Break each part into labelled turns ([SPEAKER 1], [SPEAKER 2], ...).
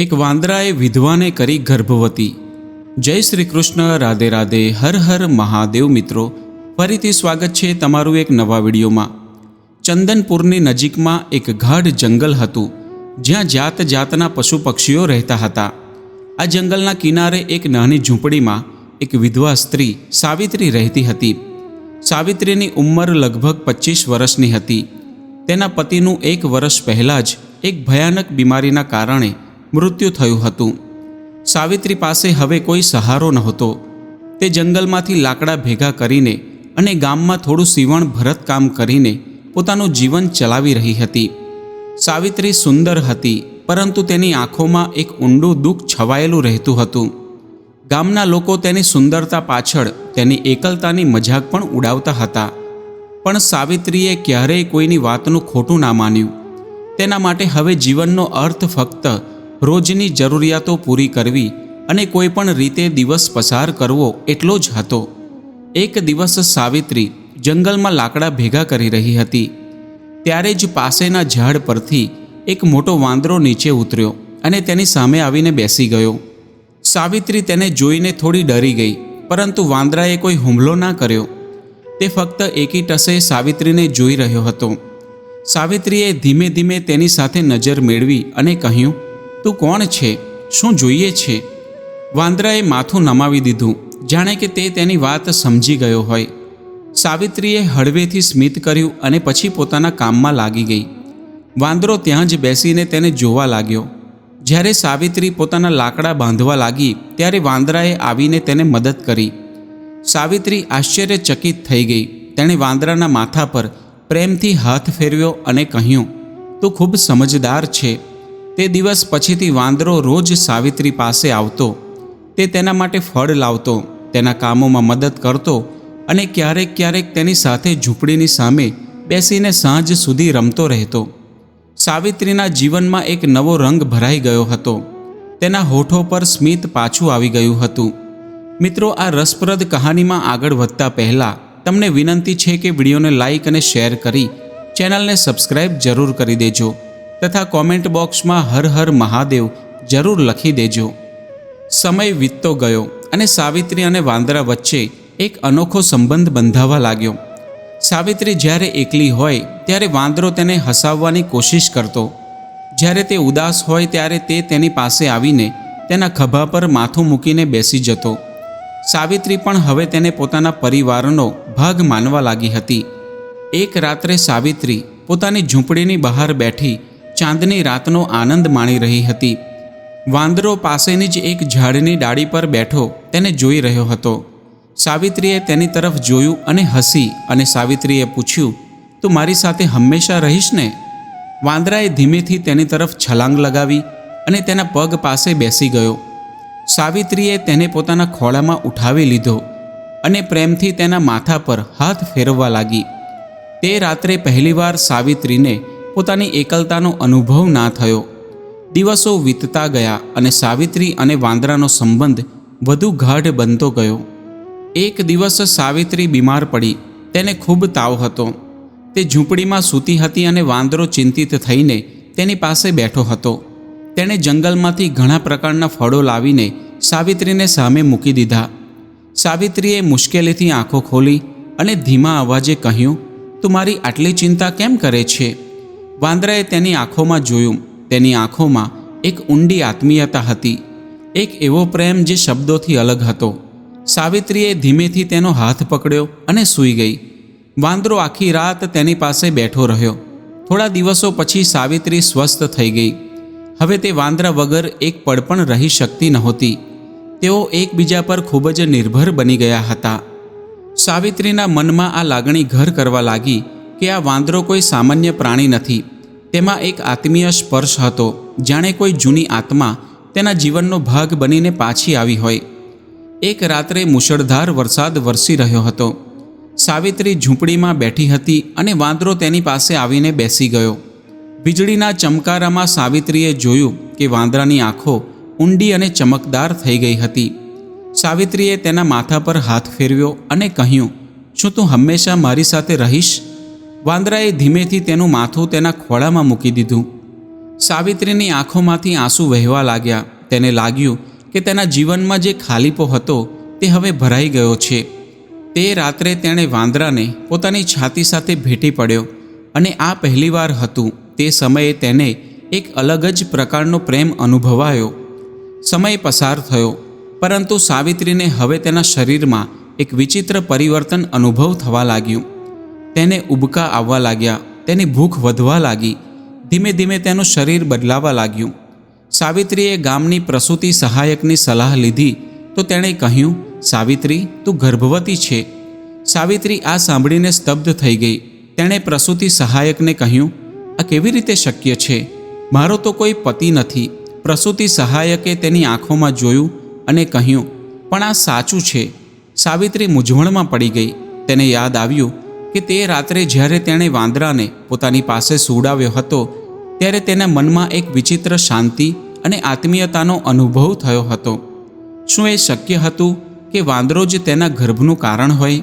[SPEAKER 1] એક વાંદરાએ વિધવાને કરી ગર્ભવતી. જય શ્રી કૃષ્ણ, રાધે રાધે, હર હર મહાદેવ મિત્રો. ફરીથી સ્વાગત છે તમારું એક નવા વિડીયોમાં. ચંદનપુરની નજીકમાં એક ગાઢ જંગલ હતું, જ્યાં જાત જાતના પશુ પક્ષીઓ રહેતા હતા. આ જંગલના કિનારે એક નાની ઝૂંપડીમાં એક વિધવા સ્ત્રી સાવિત્રી રહેતી હતી. સાવિત્રીની ઉંમર લગભગ પચીસ વર્ષની હતી. તેના પતિનું એક વર્ષ પહેલાં જ એક ભયાનક બીમારીના કારણે મૃત્યુ થયું હતું. સાવિત્રી પાસે હવે કોઈ સહારો નહોતો. તે જંગલમાંથી લાકડા ભેગા કરીને અને ગામમાં થોડું સીવણ ભરતકામ કરીને પોતાનું જીવન ચલાવી રહી હતી. સાવિત્રી સુંદર હતી, પરંતુ તેની આંખોમાં એક ઊંડું દુઃખ છવાયેલું રહેતું હતું. ગામના લોકો તેની સુંદરતા પાછળ તેની એકલતાની મજાક પણ ઉડાવતા હતા. પણ સાવિત્રીએ ક્યારેય કોઈની વાતનું ખોટું ના માન્યું. તેના માટે હવે જીવનનો અર્થ ફક્ત રોજની જરૂરિયાતો પૂરી કરવી અને કોઈ પણ રીતે દિવસ પસાર કરવો એટલો જ હતો. એક દિવસ સાવિત્રી જંગલમાં લાકડા ભેગા કરી રહી હતી. ત્યારે જ પાસેના ઝાડ પરથી એક મોટો વાંદરો નીચે ઉતર્યો અને તેની સામે આવીને બેસી ગયો. સાવિત્રી તેને જોઈને થોડી ડરી ગઈ, પરંતુ વાંદરાએ કોઈ હુમલો ના કર્યો. તે ફક્ત એકી ટસે સાવિત્રીને જોઈ રહ્યો હતો. સાવિત્રીએ ધીમે ધીમે તેની સાથે નજર મેળવી અને કહ્યું તું કોણ છે? શું જોઈએ છે? વાંદરાએ માથું નમાવી દીધું. જાણે કે તે તેની વાત સમજી ગયો હોય. સાવિત્રીએ હળવેથી સ્મિત કર્યું અને પછી પોતાના કામમાં લાગી ગઈ. વાંદરો ત્યાં જ બેસીને તેને જોવા લાગ્યો. જ્યારે સાવિત્રી પોતાના લાકડા બાંધવા લાગી, ત્યારે વાંદરાએ આવીને તેને મદદ કરી. સાવિત્રી આશ્ચર્યચકિત થઈ ગઈ. તેણે વાંદરાના માથા પર પ્રેમથી હાથ ફેરવ્યો અને કહ્યું, તું ખૂબ સમજદાર છે. તે દિવસ પછીથી વાંદરો રોજ સાવિત્રી પાસે આવતો. તે તેના માટે ફળ લાવતો, તેના કામોમાં મદદ કરતો અને ક્યારેક ક્યારેક તેની સાથે ઝૂંપડીની સામે બેસીને સાંજ સુધી રમતો રહેતો. સાવિત્રીના જીવનમાં એક નવો રંગ ભરાઈ ગયો હતો. તેના હોઠો પર સ્મિત પાછું આવી ગયું હતું. મિત્રો, આ રસપ્રદ કહાનીમાં આગળ વધતા પહેલાં તમને વિનંતી છે કે વિડીયોને લાઇક અને શેર કરી ચેનલને સબસ્ક્રાઇબ જરૂર કરી દેજો. તથા કોમેન્ટ બોક્સમાં હર હર મહાદેવ જરૂર લખી દેજો. સમય વીતતો ગયો અને સાવિત્રી અને વાંદરા વચ્ચે એક અનોખો સંબંધ બંધાવા લાગ્યો. સાવિત્રી જ્યારે એકલી હોય, ત્યારે વાંદરો તેને હસાવવાની કોશિશ કરતો. જ્યારે તે ઉદાસ હોય, ત્યારે તે તેની પાસે આવીને તેના ખભા પર માથું મૂકીને બેસી જતો. સાવિત્રી પણ હવે તેને પોતાના પરિવારનો ભાગ માનવા લાગી હતી. એક રાત્રે સાવિત્રી પોતાની ઝૂંપડીની બહાર બેઠી ચાંદની રાતનો આનંદ માણી રહી હતી. વાંદરો પાસેની જ એક ઝાડની ડાળી પર બેઠો તેને જોઈ રહ્યો હતો. સાવિત્રીએ તેની તરફ જોયું અને હસી અને સાવિત્રીએ પૂછ્યું, તું મારી સાથે હંમેશા રહીશ ને? વાંદરાએ ધીમેથી તેની તરફ છલાંગ લગાવી અને તેના પગ પાસે બેસી ગયો. સાવિત્રીએ તેને પોતાના ખોળામાં ઉઠાવી લીધો અને પ્રેમથી તેના માથા પર હાથ ફેરવવા લાગી. તે રાત્રે પહેલીવાર સાવિત્રીને પોતાની એકલતાનો અનુભવ ના થયો. દિવસો વીતતા ગયા અને સાવિત્રી અને વાંદરાનો સંબંધ વધુ ગાઢ બનતો ગયો. એક દિવસ સાવિત્રી બીમાર પડી, તેને ખૂબ તાવ હતો. તે ઝૂંપડીમાં સૂતી હતી અને વાંદરો ચિંતિત થઈને તેની પાસે બેઠો હતો. તેણે જંગલમાંથી ઘણા પ્રકારના ફળો લાવીને સાવિત્રીને સામે મૂકી દીધા. સાવિત્રીએ મુશ્કેલીથી આંખો ખોલી અને ધીમા અવાજે કહ્યું, તું મારી આટલી ચિંતા કેમ કરે છે? વાંદરાએ તેની આંખોમાં જોયું. તેની આંખોમાં એક ઊંડી આત્મીયતા હતી. એક એવો પ્રેમ જે શબ્દોથી અલગ હતો. સાવિત્રીએ ધીમેથી તેનો હાથ પકડ્યો અને સૂઈ ગઈ. વાંદરો આખી રાત તેની પાસે બેઠો રહ્યો. થોડા દિવસો પછી સાવિત્રી સ્વસ્થ થઈ ગઈ. હવે તે વાંદરા વગર એક પળ પણ રહી શકતી નહોતી. તેઓ એકબીજા પર ખૂબ જ નિર્ભર બની ગયા હતા. સાવિત્રીના મનમાં આ લાગણી ઘર કરવા લાગી કે આ વાંદરો કોઈ સામાન્ય પ્રાણી નથી. તેમાં એક આત્મીય સ્પર્શ હતો, જાણે કોઈ જૂની આત્મા તેના જીવનનો ભાગ બનીને પાછી આવી હોય. એક રાત્રે મુશળધાર વરસાદ વરસી રહ્યો હતો. સાવિત્રી ઝૂંપડીમાં બેઠી હતી અને વાંદરો તેની પાસે આવીને બેસી ગયો. વીજળીના ચમકારામાં સાવિત્રીએ જોયું કે વાંદરાની આંખો ઊંડી અને ચમકદાર થઈ ગઈ હતી. સાવિત્રીએ તેના માથા પર હાથ ફેરવ્યો અને કહ્યું, શું તું હંમેશા મારી સાથે રહીશ? વાંદરાએ ધીમેથી તેનું માથું તેના ખોળામાં મૂકી દીધું. સાવિત્રીની આંખોમાંથી આંસુ વહેવા લાગ્યા. તેને લાગ્યું કે તેના જીવનમાં જે ખાલીપો હતો તે હવે ભરાઈ ગયો છે. તે રાત્રે તેણે વાંદરાને પોતાની છાતી સાથે ભેટી પડ્યો અને આ પહેલીવાર હતું. તે સમયે તેને એક અલગ જ પ્રકારનો પ્રેમ અનુભવાયો. સમય પસાર થયો, પરંતુ સાવિત્રીને હવે તેના શરીરમાં એક વિચિત્ર પરિવર્તન અનુભવ થવા લાગ્યું. તેને ઉબકા આવવા લાગ્યા. તેની ભૂખ વધવા લાગી. ધીમે ધીમે તેનું શરીર બદલાવા લાગ્યું. સાવિત્રીએ ગામની પ્રસૂતિ સહાયકની સલાહ લીધી. તો તેણે કહ્યું, સાવિત્રી, તું ગર્ભવતી છે. સાવિત્રી આ સાંભળીને સ્તબ્ધ થઈ ગઈ. તેણે પ્રસૂતિ સહાયકને કહ્યું, આ કેવી રીતે શક્ય છે? મારો તો કોઈ પતિ નથી. પ્રસૂતિ સહાયકે તેની આંખોમાં જોયું અને કહ્યું, પણ આ સાચું છે. સાવિત્રી મૂંઝવણમાં પડી ગઈ. તેને યાદ આવ્યું કે તે રાત્રે જ્યારે તેણે વાંદરાને પોતાની પાસે સુવડાવ્યો હતો, ત્યારે તેના મનમાં એક વિચિત્ર શાંતિ અને આત્મીયતાનો અનુભવ થયો હતો. શું એ શક્ય હતું કે વાંદરો જ તેના ગર્ભનું કારણ હોય?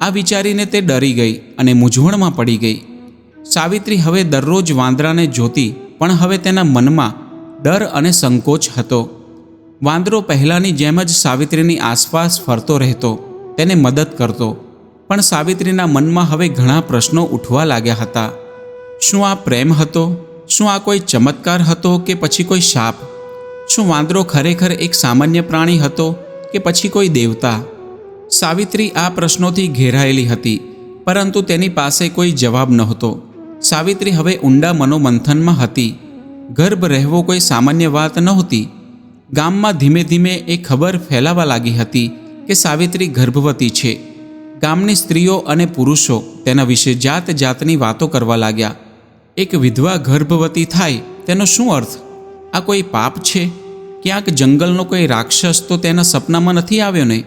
[SPEAKER 1] આ વિચારીને તે ડરી ગઈ અને મૂંઝવણમાં પડી ગઈ. સાવિત્રી હવે દરરોજ વાંદરાને જોતી, પણ હવે તેના મનમાં ડર અને સંકોચ હતો. વાંદરો પહેલાંની જેમ જ સાવિત્રીની આસપાસ ફરતો રહેતો, તેને મદદ કરતો પણ સાવિત્રીના મનમાં હવે ઘણા પ્રશ્નો ઉઠવા લાગ્યા હતા. શું આ પ્રેમ હતો? શું આ કોઈ ચમત્કાર હતો કે પછી કોઈ શાપ? શું વાંદરો ખરેખર એક સામાન્ય પ્રાણી હતો કે પછી કોઈ દેવતા? સાવિત્રી આ પ્રશ્નોથી ઘેરાયેલી હતી, પરંતુ તેની પાસે કોઈ જવાબ નહોતો. સાવિત્રી હવે ઊંડા મનોમંથનમાં હતી. ગર્ભ રહેવો કોઈ સામાન્ય વાત નહોતી. ગામમાં ધીમે ધીમે એ ખબર ફેલાવા લાગી હતી કે સાવિત્રી ગર્ભવતી છે. ગામની સ્ત્રીઓ અને પુરુષો તેના વિશે જાત જાતની વાતો કરવા લાગ્યા. એક વિધવા ગર્ભવતી થાય, તેનો શું અર્થ? આ કોઈ પાપ છે? ક્યાંક જંગલનો કોઈ રાક્ષસ તો તેના સપનામાં નથી આવ્યો ને?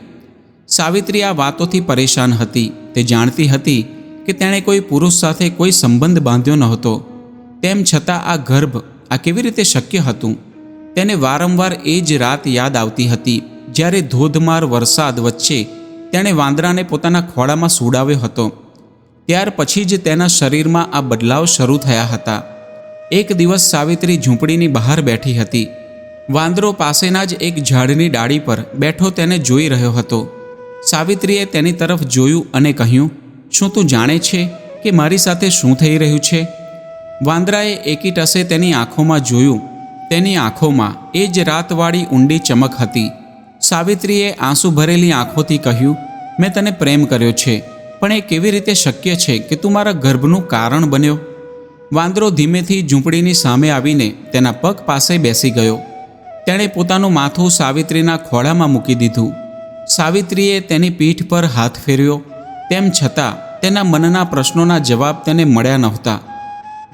[SPEAKER 1] સાવિત્રી આ વાતોથી પરેશાન હતી. તે જાણતી હતી કે તેણે કોઈ પુરુષ સાથે કોઈ સંબંધ બાંધ્યો નહોતો. તેમ છતાં આ ગર્ભ આ કેવી રીતે શક્ય હતું? તેને વારંવાર એ જ રાત યાદ આવતી હતી, જ્યારે ધોધમાર વરસાદ વચ્ચે તેણે વાંદરાને પોતાના ખોળામાં સુડાવ્યો હતો. ત્યાર પછી જ તેના શરીરમાં આ બદલાવ શરૂ થયા હતા. એક દિવસ સાવિત્રી ઝૂંપડીની બહાર બેઠી હતી. વાંદરો પાસેના જ એક ઝાડની ડાળી પર બેઠો તેને જોઈ રહ્યો હતો. સાવિત્રીએ તેની તરફ જોયું અને કહ્યું, શું તું જાણે છે કે મારી સાથે શું થઈ રહ્યું છે? વાંદરાએ એકી ટસે તેની આંખોમાં જોયું. તેની આંખોમાં એ જ રાતવાળી ઊંડી ચમક હતી. સાવિત્રીએ આંસુ ભરેલી આંખોથી કહ્યું, મેં તને પ્રેમ કર્યો છે, પણ એ કેવી રીતે શક્ય છે કે તું મારા ગર્ભનું કારણ બન્યો? વાંદરો ધીમેથી ઝૂંપડીની સામે આવીને તેના પગ પાસે બેસી ગયો. તેણે પોતાનું માથું સાવિત્રીના ખોળામાં મૂકી દીધું. સાવિત્રીએ તેની પીઠ પર હાથ ફેર્યો, તેમ છતાં તેના મનના પ્રશ્નોના જવાબ તેને મળ્યા નહોતા.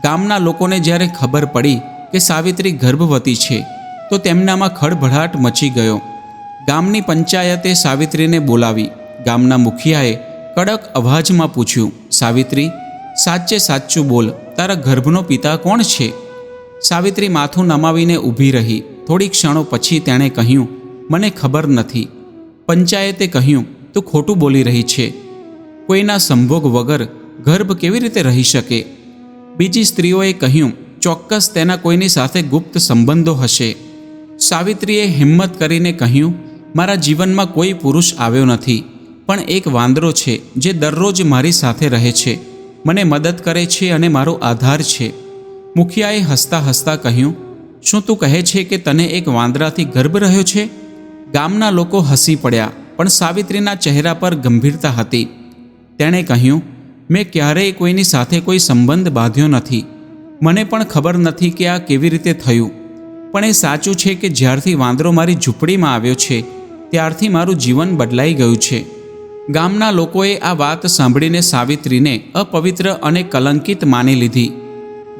[SPEAKER 1] ગામના લોકોને જ્યારે ખબર પડી કે સાવિત્રી ગર્ભવતી છે, તો તેમનામાં ખળભળાટ મચી ગયો. ગામની પંચાયતે સાવિત્રીને બોલાવી ગામના મુખિયાએ કડક અવાજમાં પૂછ્યું, સાવિત્રી, સાચે સાચું બોલ, તારા ગર્ભનો પિતા કોણ છે? સાવિત્રી માથું નમાવીને ઊભી રહી. થોડી ક્ષણો પછી તેણે કહ્યું, મને ખબર નથી. પંચાયતે કહ્યું, તું ખોટું બોલી રહી છે. કોઈના સંભોગ વગર ગર્ભ કેવી રીતે રહી શકે? બીજી સ્ત્રીઓએ કહ્યું, ચોક્કસ તેના કોઈની સાથે ગુપ્ત સંબંધો હશે. સાવિત્રીએ હિંમત કરીને કહ્યું મારા જીવનમાં કોઈ પુરુષ આવ્યો નથી, પણ એક વાંદરો છે જે દરરોજ મારી સાથે રહે છે, મને મદદ કરે છે અને મારો આધાર છે. મુખિયાએ હસતા હસતા કહ્યું, શું તું કહે છે કે તને એક વાંદરાથી ગર્ભ રહ્યો છે? ગામના લોકો હસી પડ્યા, પણ સાવિત્રીના ચહેરા પર ગંભીરતા હતી. તેણે કહ્યું, મેં ક્યારેય કોઈની સાથે કોઈ સંબંધ બાંધ્યો નથી. મને પણ ખબર નથી કે આ કેવી રીતે થયું. પણ એ સાચું છે કે જ્યારથી વાંદરો મારી ઝૂંપડીમાં આવ્યો છે ત્યારથી મારું જીવન બદલાઈ ગયું છે. ગામના લોકોએ આ વાત સાંભળીને સાવિત્રીને અપવિત્ર અને કલંકિત માની લીધી.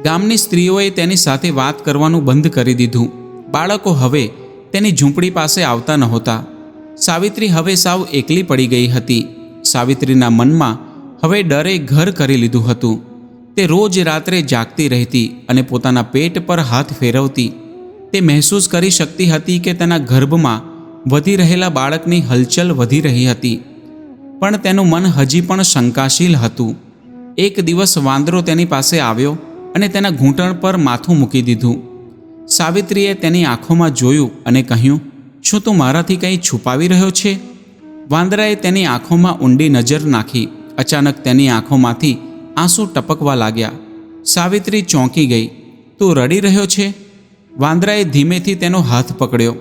[SPEAKER 1] ગામની સ્ત્રીઓએ તેની સાથે વાત કરવાનું બંધ કરી દીધું. બાળકો હવે તેની ઝૂંપડી પાસે આવતા નહોતા. સાવિત્રી હવે સાવ એકલી પડી ગઈ હતી. સાવિત્રીના મનમાં હવે ડરે ઘર કરી લીધું હતું. તે રોજ રાત્રે જાગતી રહેતી અને પોતાના પેટ પર હાથ ફેરવતી. તે મહેસૂસ કરી શકતી હતી કે તેના ગર્ભમાં વધી રહેલા બાળકની હલચલ વધી રહી હતી. પણ તેનું મન હજી પણ શંકાશીલ હતું. એક દિવસ વાંદરો તેની પાસે આવ્યો અને તેના ઘૂંટણ પર માથું મૂકી દીધું. સાવિત્રીએ તેની આંખોમાં જોયું અને કહ્યું, શું તું મારાથી કંઈ છુપાવી રહ્યો છે? વાંદરાએ તેની આંખોમાં ઊંડી નજર નાખી. અચાનક તેની આંખોમાંથી આંસુ ટપકવા લાગ્યા. સાવિત્રી ચોંકી ગઈ, તું રડી રહ્યો છે? વાંદરાએ ધીમેથી તેનો હાથ પકડ્યો.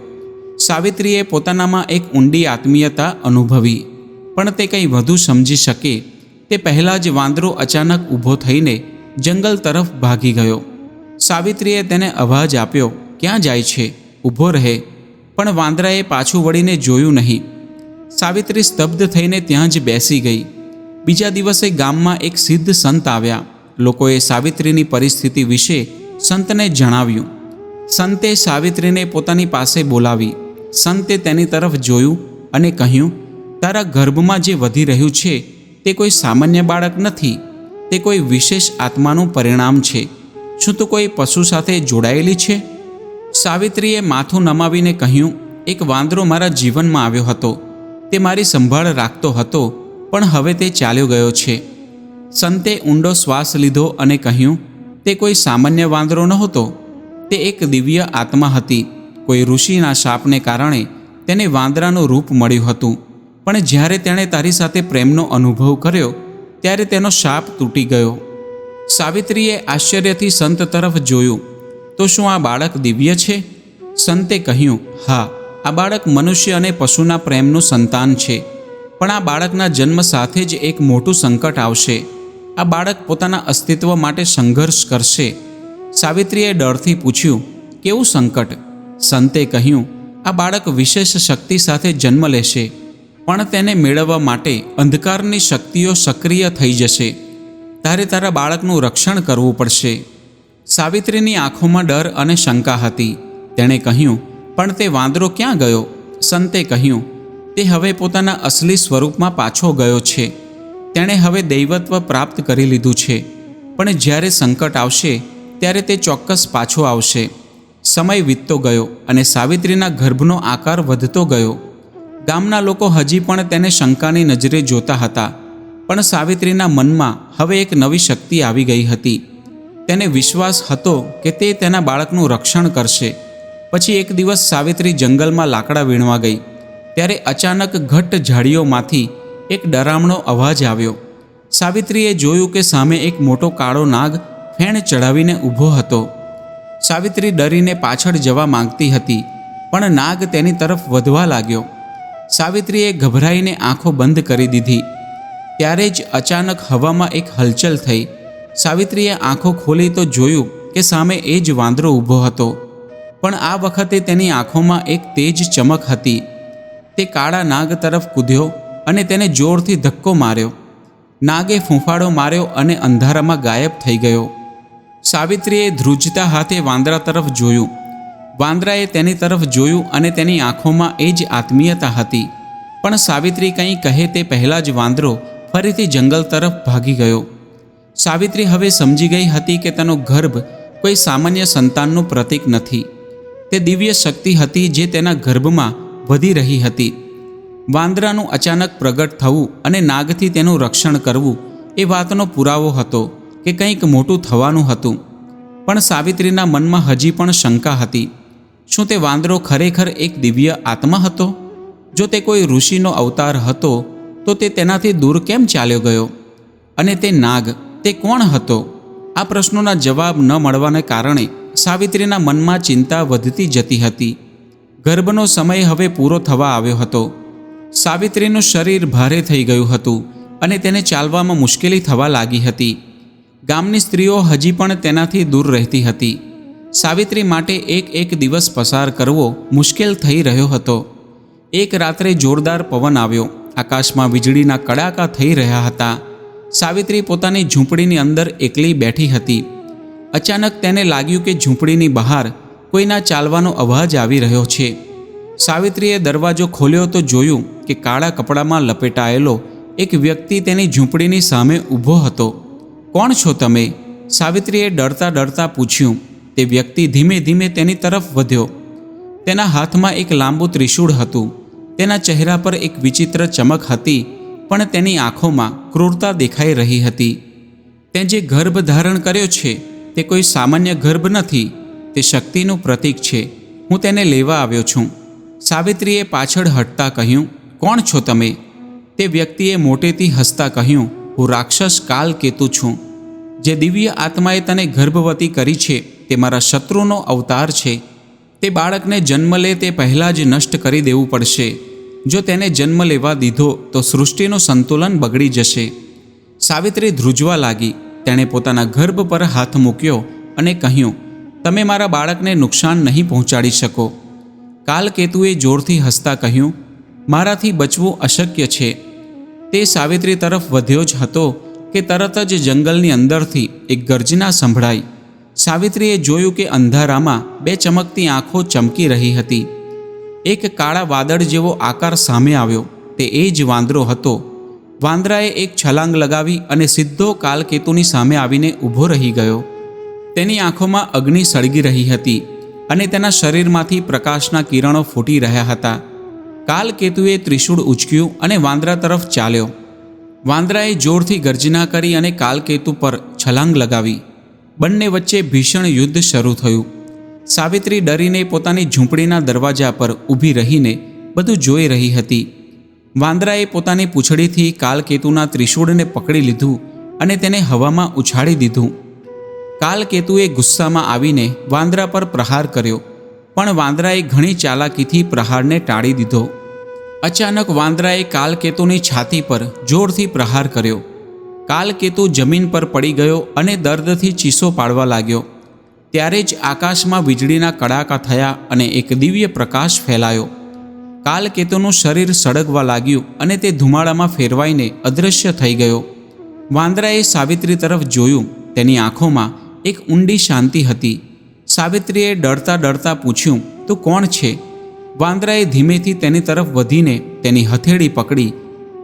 [SPEAKER 1] સાવિત્રીએ પોતાનામાં એક ઊંડી આત્મીયતા અનુભવી, પણ તે કંઈ વધુ સમજી શકે. તે પહેલાં જ વાંદરો અચાનક ઊભો થઈને જંગલ તરફ ભાગી ગયો. સાવિત્રીએ તેને અવાજ આપ્યો, ક્યાં જાય છે? ઊભો રહે. પણ વાંદરાએ પાછું વળીને જોયું નહીં. સાવિત્રી સ્તબ્ધ થઈને ત્યાં જ બેસી ગઈ. બીજા દિવસે ગામમાં એક સિદ્ધ સંત આવ્યા. લોકોએ સાવિત્રીની પરિસ્થિતિ વિશે સંતને જણાવ્યું. સંતે સાવિત્રીને પોતાની પાસે બોલાવી. સંતે તેની તરફ જોયું અને કહ્યું, તારા ગર્ભમાં જે વધી રહ્યું છે, તે કોઈ સામાન્ય બાળક નથી. તે કોઈ વિશેષ આત્માનું પરિણામ છે. શું તું કોઈ પશુ સાથે જોડાયેલી છે? સાવિત્રીએ માથું નમાવીને કહ્યું, એક વાંદરો મારા જીવનમાં આવ્યો હતો. તે મારી સંભાળ રાખતો હતો, પણ હવે તે ચાલ્યો ગયો છે. સંતે ઊંડો શ્વાસ લીધો અને કહ્યું, તે કોઈ સામાન્ય વાંદરો નહોતો. તે એક દિવ્ય આત્મા હતી. કોઈ ઋષિના શાપને કારણે તેને વાંદરાનું રૂપ મળ્યું હતું. પણ જ્યારે તેણે તારી સાથે પ્રેમનો અનુભવ કર્યો, ત્યારે તેનો શાપ તૂટી ગયો. સાવિત્રીએ આશ્ચર્યથી સંત તરફ જોયું, તો શું આ બાળક દિવ્ય છે? સંતે કહ્યું, હા, આ બાળક મનુષ્ય અને પશુના પ્રેમનું સંતાન છે. પણ આ બાળકના જન્મ સાથે જ એક મોટું સંકટ આવશે. આ બાળક પોતાના અસ્તિત્વ માટે સંઘર્ષ કરશે. સાવિત્રીએ ડરથી પૂછ્યું, કેવું સંકટ? સંતે કહ્યું, આ બાળક વિશેષ શક્તિ સાથે જન્મ લેશે, પણ તેને મેળવવા માટે અંધકારની શક્તિઓ સક્રિય થઈ જશે. તારે તારા બાળકનું રક્ષણ કરવું પડશે. સાવિત્રીની આંખોમાં ડર અને શંકા હતી. તેણે કહ્યું, પણ તે વાંદરો ક્યાં ગયો? સંતે કહ્યું, તે હવે પોતાના અસલી સ્વરૂપમાં પાછો ગયો છે. તેણે હવે દૈવત્વ પ્રાપ્ત કરી લીધું છે. પણ જ્યારે સંકટ આવશે, ત્યારે તે ચોક્કસ પાછો આવશે. સમય વીતતો ગયો અને સાવિત્રીના ગર્ભનો આકાર વધતો ગયો. ગામના લોકો હજી પણ તેને શંકાની નજરે જોતા હતા, પણ સાવિત્રીના મનમાં હવે એક નવી શક્તિ આવી ગઈ હતી. તેને વિશ્વાસ હતો કે તે તેના બાળકનું રક્ષણ કરશે. પછી એક દિવસ સાવિત્રી જંગલમાં લાકડા વીણવા ગઈ. ત્યારે અચાનક ઘટ્ટ ઝાડીઓમાંથી એક ડરામણો અવાજ આવ્યો. સાવિત્રીએ જોયું કે સામે એક મોટો કાળો નાગ ફેણ ચડાવીને ઊભો હતો. સાવિત્રી ડરીને પાછળ જવા માંગતી હતી, પણ નાગ તેની તરફ વધવા લાગ્યો. સાવિત્રીએ ગભરાઈને આંખો બંધ કરી દીધી. ત્યારે જ અચાનક હવામાં એક હલચલ થઈ. સાવિત્રીએ આંખો ખોલી તો જોયું કે સામે એ જ વાંદરો ઊભો હતો. પણ આ વખતે તેની આંખોમાં એક તેજ ચમક હતી. તે કાળા નાગ તરફ કૂદ્યો અને તેને જોરથી ધક્કો માર્યો. નાગે ફૂંફાડો માર્યો અને અંધારામાં ગાયબ થઈ ગયો. સાવિત્રીએ ધ્રુજતા હાથે વાંદરા તરફ જોયું. વાંદરાએ તેની તરફ જોયું અને તેની આંખોમાં એ જ આત્મીયતા હતી. પણ સાવિત્રી કંઈ કહે તે પહેલાં જ વાંદરો ફરીથી જંગલ તરફ ભાગી ગયો. સાવિત્રી હવે સમજી ગઈ હતી કે તેનો ગર્ભ કોઈ સામાન્ય સંતાનનું પ્રતીક નથી. તે દિવ્ય શક્તિ હતી જે તેના ગર્ભમાં વધી રહી હતી. વાંદરાનું અચાનક પ્રગટ થવું અને નાગથી તેનું રક્ષણ કરવું એ વાતનો પુરાવો હતો. કે કંઈક મોટું થવાનું હતું. પણ સાવિત્રીના મનમાં હજી પણ શંકા હતી. શું તે વાંદરો ખરેખર એક દિવ્ય આત્મા હતો? જો તે કોઈ ઋષિનો અવતાર હતો, તો તે તેનાથી દૂર કેમ ચાલ્યો ગયો? અને તે નાગ, તે કોણ હતો? આ પ્રશ્નોના જવાબ ન મળવાને કારણે સાવિત્રીના મનમાં ચિંતા વધતી જતી હતી. ગર્ભનો સમય હવે પૂરો થવા આવ્યો હતો. સાવિત્રીનું શરીર ભારે થઈ ગયું હતું અને તેને ચાલવામાં મુશ્કેલી થવા લાગી હતી. ગામની સ્ત્રીઓ હજી પણ તેનાથી દૂર રહેતી હતી. સાવિત્રી માટે એક એક દિવસ પસાર કરવો મુશ્કેલ થઈ રહ્યો હતો. એક રાત્રે જોરદાર પવન આવ્યો. આકાશમાં વીજળીના કડાકા થઈ રહ્યા હતા. સાવિત્રી પોતાની ઝૂંપડીની અંદર એકલી બેઠી હતી. અચાનક તેને લાગ્યું કે ઝૂંપડીની બહાર કોઈના ચાલવાનો અવાજ આવી રહ્યો છે. સાવિત્રીએ દરવાજો ખોલ્યો તો જોયું કે કાળા કપડામાં લપેટાયેલો એક વ્યક્તિ તેની ઝૂંપડીની સામે ઊભો હતો. કોણ છો તમે? સાવિત્રીએ ડરતા ડરતા પૂછ્યું. તે વ્યક્તિ ધીમે ધીમે તેની તરફ વધ્યો. તેના હાથમાં એક લાંબુ ત્રિશૂળ હતું. તેના ચહેરા પર એક વિચિત્ર ચમક હતી, પણ તેની આંખોમાં ક્રૂરતા દેખાઈ રહી હતી. તે જે ગર્ભ ધારણ કર્યો છે, તે કોઈ સામાન્ય ગર્ભ નથી. તે શક્તિનું પ્રતીક છે. હું તેને લેવા આવ્યો છું. સાવિત્રીએ પાછળ હટતા કહ્યું, કોણ છો તમે? તે વ્યક્તિએ મોટેથી હસતા કહ્યું હું રાક્ષસ કાલ કેતુ છું. જે દિવ્ય આત્માએ તને ગર્ભવતી કરી છે, તે મારા શત્રુનો અવતાર છે. તે બાળકને જન્મ લે તે પહેલાં જ નષ્ટ કરી દેવું પડશે. જો તેને જન્મ લેવા દીધો, તો સૃષ્ટિનું સંતુલન બગડી જશે. સાવિત્રી ધ્રુજવા લાગી. તેણે પોતાના ગર્ભ પર હાથ મૂક્યો અને કહ્યું, તમે મારા બાળકને નુકસાન નહીં પહોંચાડી શકો. કાલકેતુએ જોરથી હસતા કહ્યું, મારાથી બચવું અશક્ય છે. તે સાવિત્રી તરફ વધ્યો જ હતો કે તરત જ જંગલની અંદરથી એક ગર્જના સંભળાઈ. સાવિત્રીએ જોયું કે અંધારામાં બે ચમકતી આંખો ચમકી રહી હતી. એક કાળા વાદળ જેવો આકાર સામે આવ્યો, તે એ જ વાંદરો હતો. વાંદરાએ એક છલાંગ લગાવી અને સીધો કાલકેતુની સામે આવીને ઊભો રહી ગયો. તેની આંખોમાં અગ્નિ સળગી રહી હતી અને તેના શરીરમાંથી પ્રકાશના કિરણો ફૂટી રહ્યા હતા. કાલકેતુએ ત્રિશૂળ ઉચક્યું અને વાંદરા તરફ ચાલ્યો. વાંદરાએ જોરથી ગર્જના કરી અને કાલકેતુ પર છલાંગ લગાવી. બંને વચ્ચે ભીષણ યુદ્ધ શરૂ થયું. સાવિત્રી ડરીને પોતાની ઝૂંપડીના દરવાજા પર ઊભી રહીને બધું જોઈ રહી હતી. વાંદરાએ પોતાની પૂંછડીથી કાલકેતુના ત્રિશૂળને પકડી લીધું અને તેને હવામાં ઉછાળી દીધું. કાલકેતુએ ગુસ્સામાં આવીને વાંદરા પર પ્રહાર કર્યો, પણ વાંદરાએ ઘણી ચાલાકીથી પ્રહારને ટાળી દીધો. અચાનક વાંદરાએ કાલકેતુની છાતી પર જોરથી પ્રહાર કર્યો. કાલકેતુ જમીન પર પડી ગયો અને દર્દથી ચીસો પાડવા લાગ્યો. ત્યારે જ આકાશમાં વીજળીના કડાકા થયા અને એક દિવ્ય પ્રકાશ ફેલાયો. કાલકેતુનું શરીર સળગવા લાગ્યું અને તે ધુમાડામાં ફેરવાઈને અદૃશ્ય થઈ ગયો. વાંદરાએ સાવિત્રી તરફ જોયું. તેની આંખોમાં એક ઊંડી શાંતિ હતી. સાવિત્રીએ ડરતા ડરતા પૂછ્યું, તું કોણ છે? વાંદરાએ ધીમેથી તેની તરફ વધીને તેની હથેળી પકડી.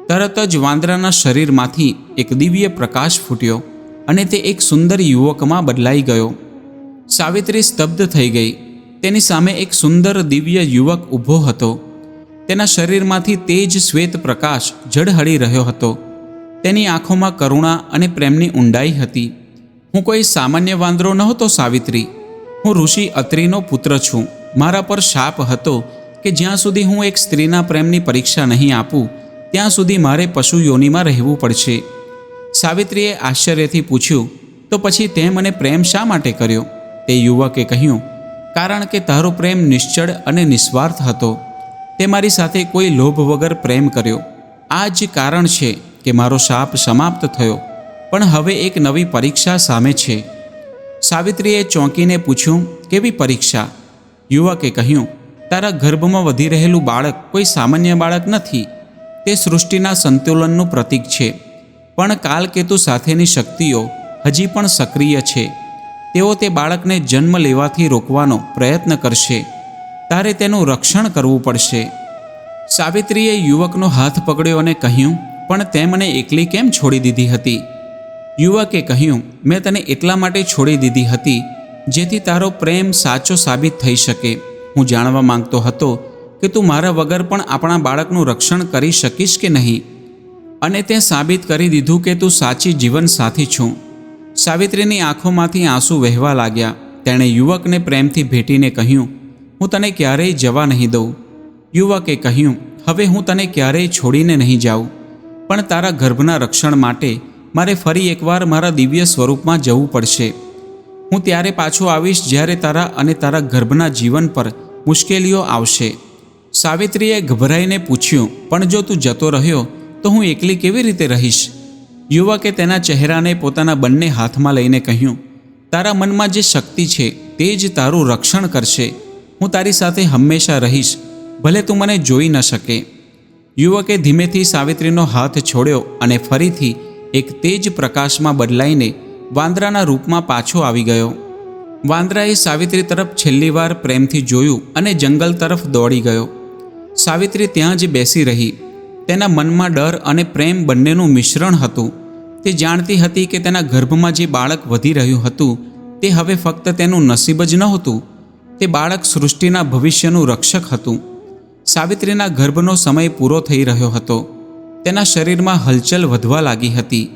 [SPEAKER 1] તરત જ વાંદરાના શરીરમાંથી એક દિવ્ય પ્રકાશ ફૂટ્યો અને તે એક સુંદર યુવકમાં બદલાઈ ગયો. સાવિત્રી સ્તબ્ધ થઈ ગઈ. તેની સામે એક સુંદર દિવ્ય યુવક ઊભો હતો. તેના શરીરમાંથી તેજ શ્વેત પ્રકાશ ઝળહળી રહ્યો હતો. તેની આંખોમાં કરુણા અને પ્રેમની ઊંડાઈ હતી. હું કોઈ સામાન્ય વાંદરો નહોતો, સાવિત્રી. હું ઋષિ અત્રિનો પુત્ર છું. મારા પર શાપ હતો. કે જ્યાં સુધી હું એક સ્ત્રીના પ્રેમની પરીક્ષા નહીં આપું, ત્યાં સુધી મારે પશુ યોનિમાં રહેવું પડશે. સાવિત્રીએ આશ્ચર્યથી પૂછ્યું, તો પછી તે મને પ્રેમ શા માટે કર્યો? તે યુવકે કહ્યું, કારણ કે તારો પ્રેમ નિશ્ચળ અને નિસ્વાર્થ હતો. તે મારી સાથે કોઈ લોભ વગર પ્રેમ કર્યો. આ જ કારણ છે કે મારો શાપ સમાપ્ત થયો, પણ હવે એક નવી પરીક્ષા સામે છે. સાવિત્રીએ ચોંકીને પૂછ્યું, કેવી પરીક્ષા? યુવકે કહ્યું તારા ગર્ભમાં વધી રહેલું બાળક કોઈ સામાન્ય બાળક નથી. તે સૃષ્ટિના સંતુલનનું પ્રતીક છે. પણ કાલકેતુ સાથેની શક્તિઓ હજી પણ સક્રિય છે. તેઓ તે બાળકને જન્મ લેવાથી રોકવાનો પ્રયત્ન કરશે. તારે તેનું રક્ષણ કરવું પડશે. સાવિત્રીએ યુવકનો હાથ પકડ્યો અને કહ્યું, પણ તે મને એકલી કેમ છોડી દીધી હતી? યુવકે કહ્યું, મેં તને એટલા માટે છોડી દીધી હતી, જેથી તારો પ્રેમ સાચો સાબિત થઈ શકે. હું જાણવા માંગતો હતો કે તું મારા વગર પણ આપણા બાળકનું રક્ષણ કરી શકીશ કે નહીં? અને તે સાબિત કરી દીધું કે તું સાચી જીવન સાથી છું. સાવિત્રીની આંખોમાંથી આંસુ વહેવા લાગ્યા. તેણે યુવકને પ્રેમથી ભેટીને કહ્યું, હું તને ક્યારેય જવા નહીં દઉં. યુવકે કહ્યું, હવે હું તને ક્યારેય છોડીને નહીં જાઉં. પણ તારા ગર્ભના રક્ષણ માટે મારે ફરી એકવાર મારા દિવ્ય સ્વરૂપમાં જવું પડશે. હું ત્યારે પાછો આવીશ જ્યારે તારા અને તારા ગર્ભના જીવન પર મુશ્કેલીઓ આવશે. સાવિત્રીએ ગભરાઈને પૂછ્યું, પણ જો તું જતો રહ્યો, તો હું એકલી કેવી રીતે રહીશ? યુવકે તેના ચહેરાને પોતાના બંને હાથમાં લઈને કહ્યું, તારા મનમાં જે શક્તિ છે, તે જ તારું રક્ષણ કરશે. હું તારી સાથે હંમેશા રહીશ, ભલે તું મને જોઈ ન શકે. યુવકે ધીમેથી સાવિત્રીનો હાથ છોડ્યો અને ફરીથી એક તેજ પ્રકાશમાં બદલાઈને વાંદરાના રૂપમાં પાછો આવી ગયો. વાંદરાએ સાવિત્રી તરફ છેલ્લી વાર પ્રેમથી જોયું અને જંગલ તરફ દોડી ગયો. સાવિત્રી ત્યાં જ બેસી રહી. તેના મનમાં ડર અને પ્રેમ બંનેનું મિશ્રણ હતું. તે જાણતી હતી કે તેના ગર્ભમાં જે બાળક વધી રહ્યું હતું, તે હવે ફક્ત તેનું નસીબ જ નહોતું. તે બાળક સૃષ્ટિના ભવિષ્યનું રક્ષક હતું. સાવિત્રીના ગર્ભનો સમય પૂરો થઈ રહ્યો હતો. તેના શરીરમાં હલચલ વધવા લાગી હતી.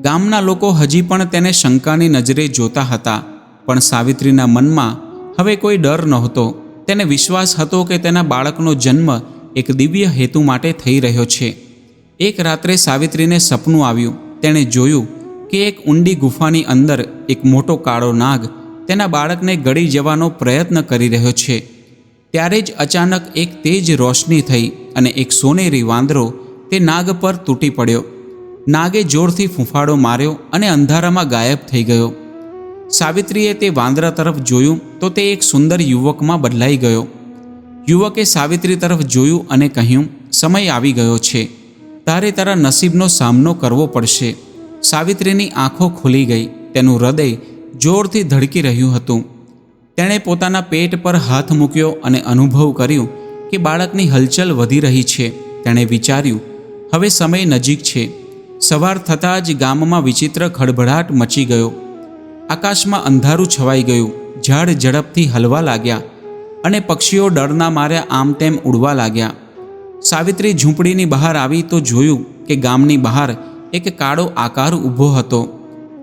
[SPEAKER 1] ગામના લોકો હજી પણ તેને શંકાની નજરે જોતા હતા. પણ સાવિત્રીના મનમાં હવે કોઈ ડર નહોતો. તેને વિશ્વાસ હતો કે તેના બાળકનો જન્મ એક દિવ્ય હેતુ માટે થઈ રહ્યો છે. એક રાત્રે સાવિત્રીને સપનું આવ્યું. તેણે જોયું કે એક ઊંડી ગુફાની અંદર એક મોટો કાળો નાગ તેના બાળકને ગળી જવાનો પ્રયત્ન કરી રહ્યો છે. ત્યારે જ અચાનક એક તેજ રોશની થઈ અને એક સોનેરી વાંદરો તે નાગ પર તૂટી પડ્યો. નાગે જોરથી ફૂંફાડો માર્યો અને અંધારામાં ગાયબ થઈ ગયો. સાવિત્રીએ તે વાંદરા તરફ જોયું તો તે એક સુંદર યુવકમાં બદલાઈ ગયો. યુવકે સાવિત્રી તરફ જોયું અને કહ્યું, સમય આવી ગયો છે. તારે તારા નસીબનો સામનો કરવો પડશે. સાવિત્રીની આંખો ખુલી ગઈ. તેનું હૃદય જોરથી ધડકી રહ્યું હતું. તેણે પોતાના પેટ પર હાથ મૂક્યો અને અનુભવ કર્યું કે બાળકની હલચલ વધી રહી છે. તેણે વિચાર્યું, હવે સમય નજીક છે. સવાર થતાં જ ગામમાં વિચિત્ર ખળભળાટ મચી ગયો. આકાશમાં અંધારું છવાઈ ગયું. ઝાડ ઝડપથી હલવા લાગ્યા અને પક્ષીઓ ડરના માર્યા આમ તેમ ઉડવા લાગ્યા. સાવિત્રી ઝૂંપડીની બહાર આવી તો જોયું કે ગામની બહાર એક કાળો આકાર ઊભો હતો.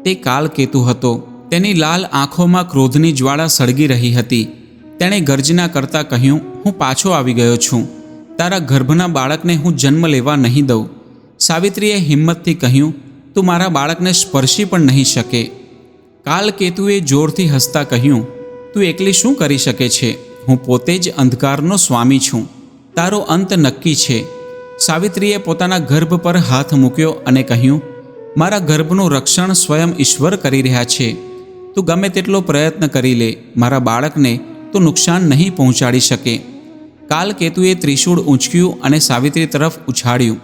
[SPEAKER 1] તે કાલકેતુ હતો. તેની લાલ આંખોમાં ક્રોધની જ્વાળા સળગી રહી હતી. તેણે ગર્જના કરતાં કહ્યું, હું પાછો આવી ગયો છું. તારા ગર્ભના બાળકને હું જન્મ લેવા નહીં દઉં. સાવિત્રીએ હિંમતથી કહ્યું, તું મારા બાળકને સ્પર્શી પણ નહીં શકે. કાલકેતુએ જોરથી હસતા કહ્યું, તું એકલી શું કરી શકે છે? હું પોતે જ અંધકારનો સ્વામી છું. તારો અંત નક્કી છે. સાવિત્રીએ પોતાના ગર્ભ પર હાથ મૂક્યો અને કહ્યું, મારા ગર્ભનું રક્ષણ સ્વયં ઈશ્વર કરી રહ્યા છે. તું ગમે તેટલો પ્રયત્ન કરી લે, મારા બાળકને તું નુકસાન નહીં પહોંચાડી શકે. કાલકેતુએ ત્રિશૂળ ઊંચક્યું અને સાવિત્રી તરફ ઉછાળ્યું.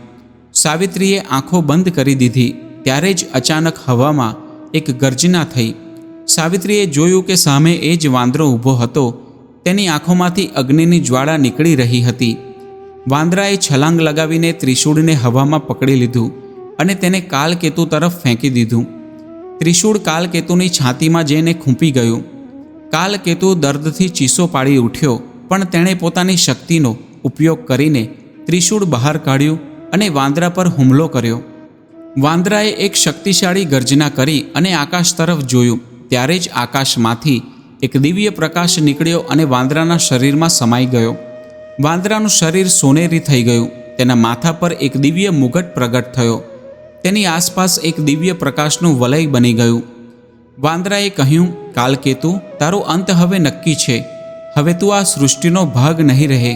[SPEAKER 1] સાવિત્રીએ આંખો બંધ કરી દીધી, ત્યારે જ અચાનક હવામાં એક ગર્જના થઈ. સાવિત્રીએ જોયું કે સામે એ જ વાંદરો ઊભો હતો. તેની આંખોમાંથી અગ્નિની જ્વાળા નીકળી રહી હતી. વાંદરાએ છલાંગ લગાવીને ત્રિશૂળને હવામાં પકડી લીધું અને તેને કાલકેતુ તરફ ફેંકી દીધું. ત્રિશૂળ કાલકેતુની છાતીમાં જઈને ખૂંપી ગયું. કાલકેતુ દર્દથી ચીસો પાડી ઉઠ્યો, પણ તેણે પોતાની શક્તિનો ઉપયોગ કરીને ત્રિશૂળ બહાર કાઢ્યું અને વાંદરા પર હુમલો કર્યો. વાંદરાએ એક શક્તિશાળી ગર્જના કરી અને આકાશ તરફ જોયું. ત્યારે જ આકાશમાંથી એક દિવ્ય પ્રકાશ નીકળ્યો અને વાંદરાના શરીરમાં સમાઈ ગયો. વાંદરાનું શરીર સોનેરી થઈ ગયું. તેના માથા પર એક દિવ્ય મુગટ પ્રગટ થયો. તેની આસપાસ એક દિવ્ય પ્રકાશનું વલય બની ગયું. વાંદરાએ કહ્યું, કાલકેતુ, તારો અંત હવે નક્કી છે. હવે તું આ સૃષ્ટિનો ભાગ નહીં રહે.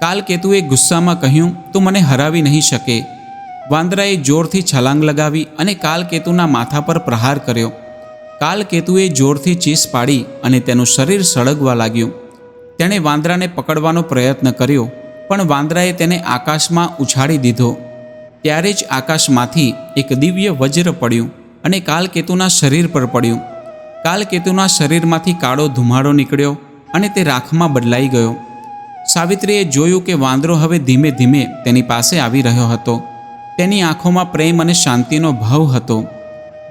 [SPEAKER 1] કાલકેતુએ ગુસ્સામાં કહ્યું, તું મને હરાવી નહીં શકે. વાંદરાએ જોરથી છલાંગ લગાવી અને કાલકેતુના માથા પર પ્રહાર કર્યો. કાલકેતુએ જોરથી ચીસ પાડી અને તેનું શરીર સળગવા લાગ્યું. તેણે વાંદરાને પકડવાનો પ્રયત્ન કર્યો, પણ વાંદરાએ તેને આકાશમાં ઉછાળી દીધો. ત્યારે જ આકાશમાંથી એક દિવ્ય વજ્ર પડ્યું અને કાલકેતુના શરીર પર પડ્યું. કાલકેતુના શરીરમાંથી કાળો ધુમાડો નીકળ્યો અને તે રાખમાં બદલાઈ ગયો. સાવિત્રીએ જોયું કે વાંદરો હવે ધીમે ધીમે તેની પાસે આવી રહ્યો હતો. તેની આંખોમાં પ્રેમ અને શાંતિનો ભાવ હતો.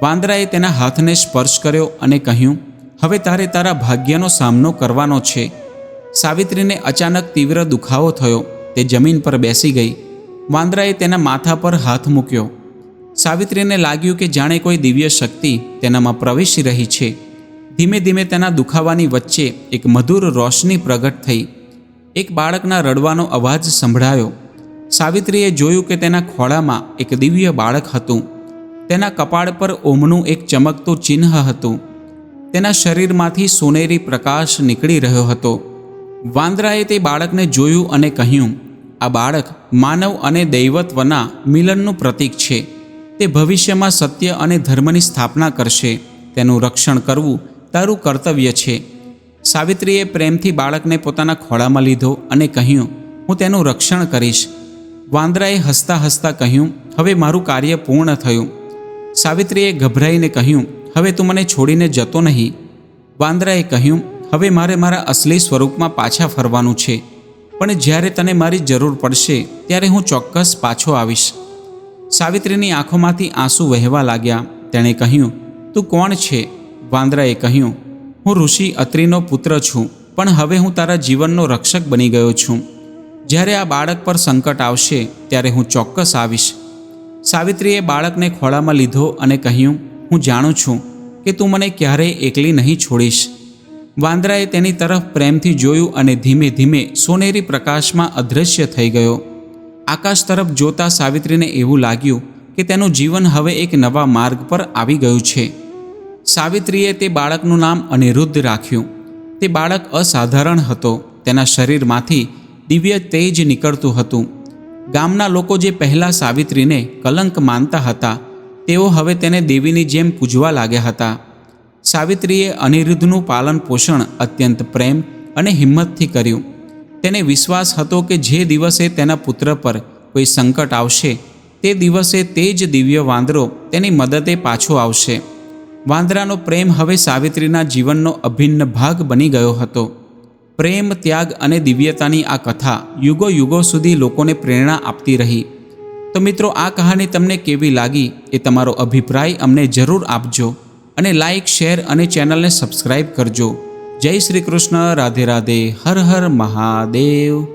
[SPEAKER 1] વાંદરાએ તેના હાથને સ્પર્શ કર્યો અને કહ્યું, હવે તારે તારા ભાગ્યનો સામનો કરવાનો છે. સાવિત્રીને અચાનક તીવ્ર દુખાવો થયો. તે જમીન પર બેસી ગઈ. વાંદરાએ તેના માથા પર હાથ મૂક્યો. સાવિત્રીને લાગ્યું કે જાણે કોઈ દિવ્ય શક્તિ તેનામાં પ્રવેશી રહી છે. ધીમે ધીમે તેના દુખાવાની વચ્ચે એક મધુર રોશની પ્રગટ થઈ. એક બાળકના રડવાનો અવાજ સંભળાયો. સાવિત્રીએ જોયું કે તેના ખોળામાં એક દિવ્ય બાળક હતું. તેના કપાળ પર ઓમનું એક ચમકતું ચિહ્ન હતું. તેના શરીરમાંથી સોનેરી પ્રકાશ નીકળી રહ્યો હતો. વાંદરાએ તે બાળકને જોયું અને કહ્યું, આ બાળક માનવ અને દૈવત્વના મિલનનું પ્રતીક છે. તે ભવિષ્યમાં સત્ય અને ધર્મની સ્થાપના કરશે. તેનું રક્ષણ કરવું તારું કર્તવ્ય છે. સાવિત્રીએ પ્રેમથી બાળકને પોતાના ખોળામાં લીધો અને કહ્યું, હું તેનું રક્ષણ કરીશ. વાંદરાએ હસતા હસતા કહ્યું, હવે મારું કાર્ય પૂર્ણ થયું. સાવિત્રીએ ગભરાઈને કહ્યું, હવે તું મને છોડીને જતો નહીં. વાંદરાએ કહ્યું, હવે મારે મારા અસલી સ્વરૂપમાં પાછા ફરવાનું છે. પણ જ્યારે તને મારી જરૂર પડશે, ત્યારે હું ચોક્કસ પાછો આવીશ. સાવિત્રીની આંખોમાંથી આંસુ વહેવા લાગ્યા. તેણે કહ્યું, તું કોણ છે? વાંદરાએ કહ્યું, હું ઋષિ અત્રિનો પુત્ર છું, પણ હવે હું તારા જીવનનો રક્ષક બની ગયો છું. જ્યારે આ બાળક પર સંકટ આવશે, ત્યારે હું ચોક્કસ આવીશ. સાવિત્રીએ બાળકને ખોળામાં લીધો અને કહ્યું, હું જાણું છું કે તું મને ક્યારેય એકલી નહીં છોડીશ. વાંદરાએ તેની તરફ પ્રેમથી જોયું અને ધીમે ધીમે સોનેરી પ્રકાશમાં અદૃશ્ય થઈ ગયો. આકાશ તરફ જોતા સાવિત્રીને એવું લાગ્યું કે તેનું જીવન હવે એક નવા માર્ગ પર આવી ગયું છે. સાવિત્રીએ તે બાળકનું નામ અનિરુદ્ધ રાખ્યું. તે બાળક અસાધારણ હતો. તેના શરીરમાંથી દિવ્ય તેજ નીકળતું હતું. ગામના લોકો જે પહેલાં સાવિત્રીને કલંક માનતા હતા, તેઓ હવે તેને દેવીની જેમ પૂજવા લાગ્યા હતા. સાવિત્રીએ અનિરુદ્ધનું પાલન પોષણ અત્યંત પ્રેમ અને હિંમતથી કર્યું. તેને વિશ્વાસ હતો કે જે દિવસે તેના પુત્ર પર કોઈ સંકટ આવશે, તે દિવસે તે જ દિવ્ય વાંદરો તેની મદદે પાછો આવશે. વાંદરાનો પ્રેમ હવે સાવિત્રીના જીવનનો અભિન્ન ભાગ બની ગયો હતો. પ્રેમ, ત્યાગ અને દિવ્યતાની આ કથા યુગો યુગો સુધી લોકોને પ્રેરણા આપતી રહી. તો મિત્રો, આ કહાની તમને કેવી લાગી એ તમારો અભિપ્રાય અમને જરૂર આપજો અને લાઇક શેર અને ચેનલને સબસ્ક્રાઈબ કરજો. જય શ્રી કૃષ્ણ, રાધે રાધે, હર હર મહાદેવ.